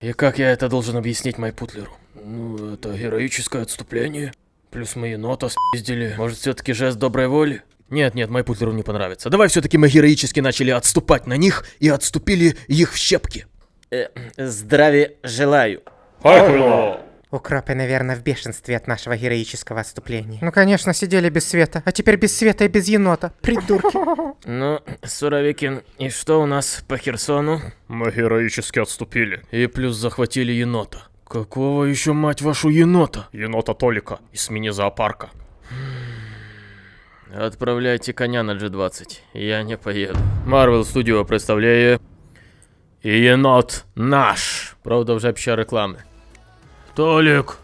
И как я это должен объяснить Майпутлеру? Ну, это героическое отступление. Плюс мы енота спиздили. Может, все-таки жест доброй воли? Нет, нет, Майпутлеру не понравится. Давай все-таки мы героически начали отступать на них и отступили их в щепки. Э, здравия желаю. Укропы, наверное, в бешенстве от нашего героического отступления. Ну, конечно, сидели без света, а теперь без света и без енота. Придурки. Ну, Суровикин, и что у нас по Херсону? Мы героически отступили. И плюс захватили енота. Какого еще, мать вашу, енота? Енота Толика из мини-зоопарка. Отправляйте коня на G20. Я не поеду. Marvel Studio представляє. І єнот наш. Правда, вже після реклами. Толік.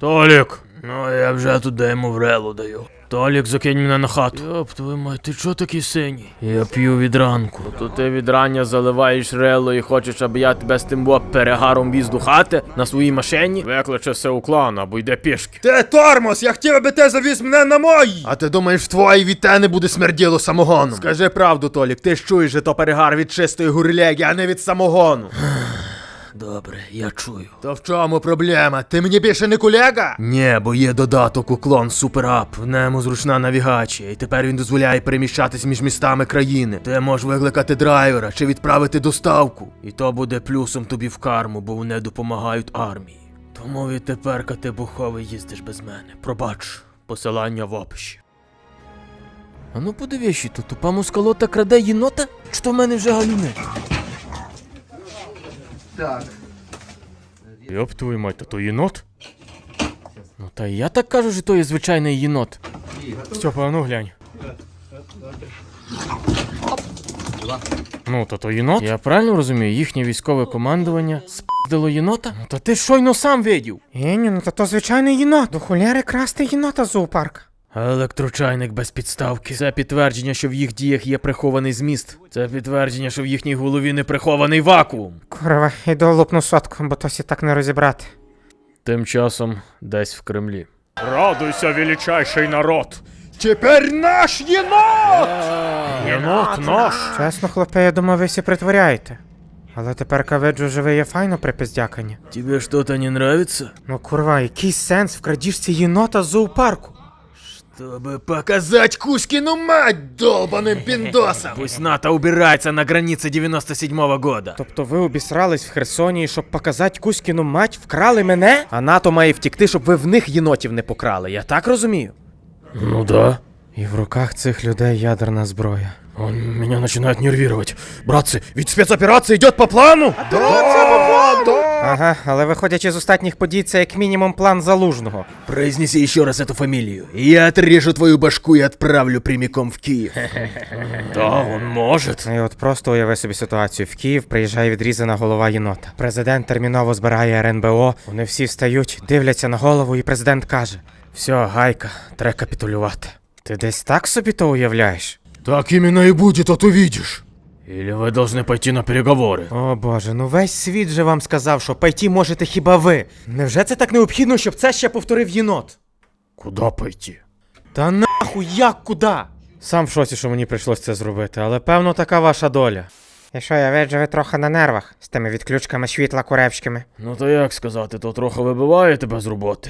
Толік. Ну, я вже туди йому врелу даю. Толік, закинь мене на хату. Йоп, твою мать, ти чо такий синій? Я п'ю від ранку. То ти від рання заливаєш рело і хочеш, аби я тебе з тим воп перегаром віз до хати на своїй машині? Викличе все у клан або йде пішки. Ти тормоз, я хотів, аби ти завіз мене на мої. А ти думаєш, в твоїй від те не буде смерділо самогоном? Скажи правду, Толік, ти ж чуєш, що то перегар від чистої гурляги, а не від самогону. Добре, я чую. То в чому проблема? Ти мені більше не колега? Ні, бо є додаток уклон App, в ньому зручна навігація, і тепер він дозволяє переміщатись між містами країни. Ти можеш викликати драйвера чи відправити доставку. І то буде плюсом тобі в карму, бо вони допомагають армії. Тому відтепер ти буховий їздиш без мене. Пробач, посилання в описі. А ну подивись, то тупа мускалота краде єнота? Чи то в мене вже галюни? Йоп твою мать, то то єнот? Ну та я так кажу, що то є звичайний єнот. Степа, а ну глянь. Ну, то то єнот? Я правильно розумію, їхнє військове командування спіздило єнота? Ну та ти щойно сам видів. Ені, ну то то звичайний єнот. До хуляри красти єнота з зоопарка. Електрочайник без підставки. Це підтвердження, що в їх діях є прихований зміст. Це підтвердження, що в їхній голові не прихований вакуум. Курва, іду лупну сотку, бо тосі так не розібрати. Тим часом десь в Кремлі. Радуйся, величайший народ! Тепер наш єнот! Єнот наш! Чесно, хлопе, я думав, ви всі притворяєте. Але тепер каведжу живе є файно при пиздяканні. Тебе что-то не нравится? Ну курва, який сенс в крадіжці єнота з зоопарку? Чтобы Показать Кузькину мать долбаним піндосам! Пусть НАТО убирается на границе 97-го года. Тобто ви обісрались в Херсоні, щоб показати Кузькіну мать, вкрали мене? А НАТО має втікти, щоб ви в них єнотів не покрали, я так розумію? Ну да. І в руках цих людей ядерна зброя. Он меня начинает нервировать. Братцы, ведь спецоперация идет по плану! Ага, але виходячи з останніх подій, це як мінімум план залужного. Произнеси еще раз эту фамилию, и я отрежу твою башку и отправлю прямиком в Киев. Да, он может. Ну І от просто уяви собі ситуацію. В Київ приїжджає відрізана голова єнота. Президент терміново збирає РНБО, вони всі встають, дивляться на голову, і президент каже: Все, гайка, треба капітулювати. Ти десь так собі то уявляєш? Так именно и будет, а то видишь. Или вы должны пойти на переговоры. О боже, ну весь світ же вам сказав, що пойти можете хіба ви. Невже це так необхідно, щоб це ще повторив єнот? Куда пойти? Та нахуй, як куди? Сам в шоці, що мені прийшлось це зробити, але певно така ваша доля. І що, я виджу, ви трохи на нервах з тими відключками світла куревськими. Ну то як сказати, то трохи вибиває тебе з роботи.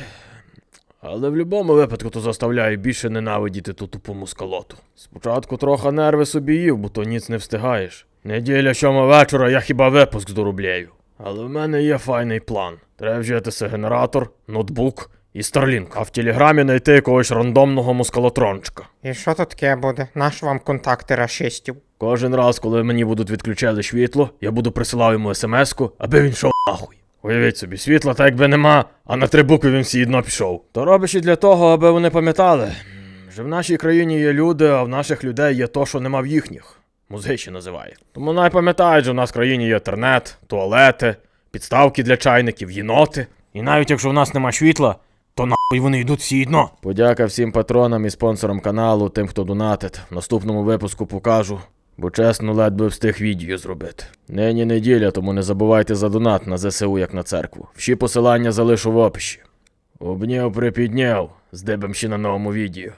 Але в будь-якому випадку то заставляє більше ненавидіти ту тупу мускалоту. Спочатку трохи нерви собі їв, бо то ніц не встигаєш. Неділя сьома вечора я хіба випуск доробляю. Але в мене є файний план. Треба вжитися генератор, ноутбук і Starlink, а в телеграмі знайти якогось рандомного мускалотрончика. І що тут таке буде? Наш вам контакти рашистів? Кожен раз, коли мені будуть відключали світло, я буду присилав йому смс-ку, аби він йшов нахуй. Уявіть собі, світла так якби нема, а на три букви він всі одно пішов. То робиш і для того, аби вони пам'ятали, що в нашій країні є люди, а в наших людей є то, що нема в їхніх. Ще називає. Тому най пам'ятають, що в нас в країні є інтернет, туалети, підставки для чайників, єноти. І навіть якщо в нас нема світла, то нахуй вони йдуть всі одно. Подяка всім патронам і спонсорам каналу, тим, хто донатить. В наступному випуску покажу. Бо чесно, ледве встиг відію зробити. Нині неділя, тому не забувайте за донат на ЗСУ, як на церкву. Всі посилання залишу в описі. Обняв припідняв, здебем ще на новому відео.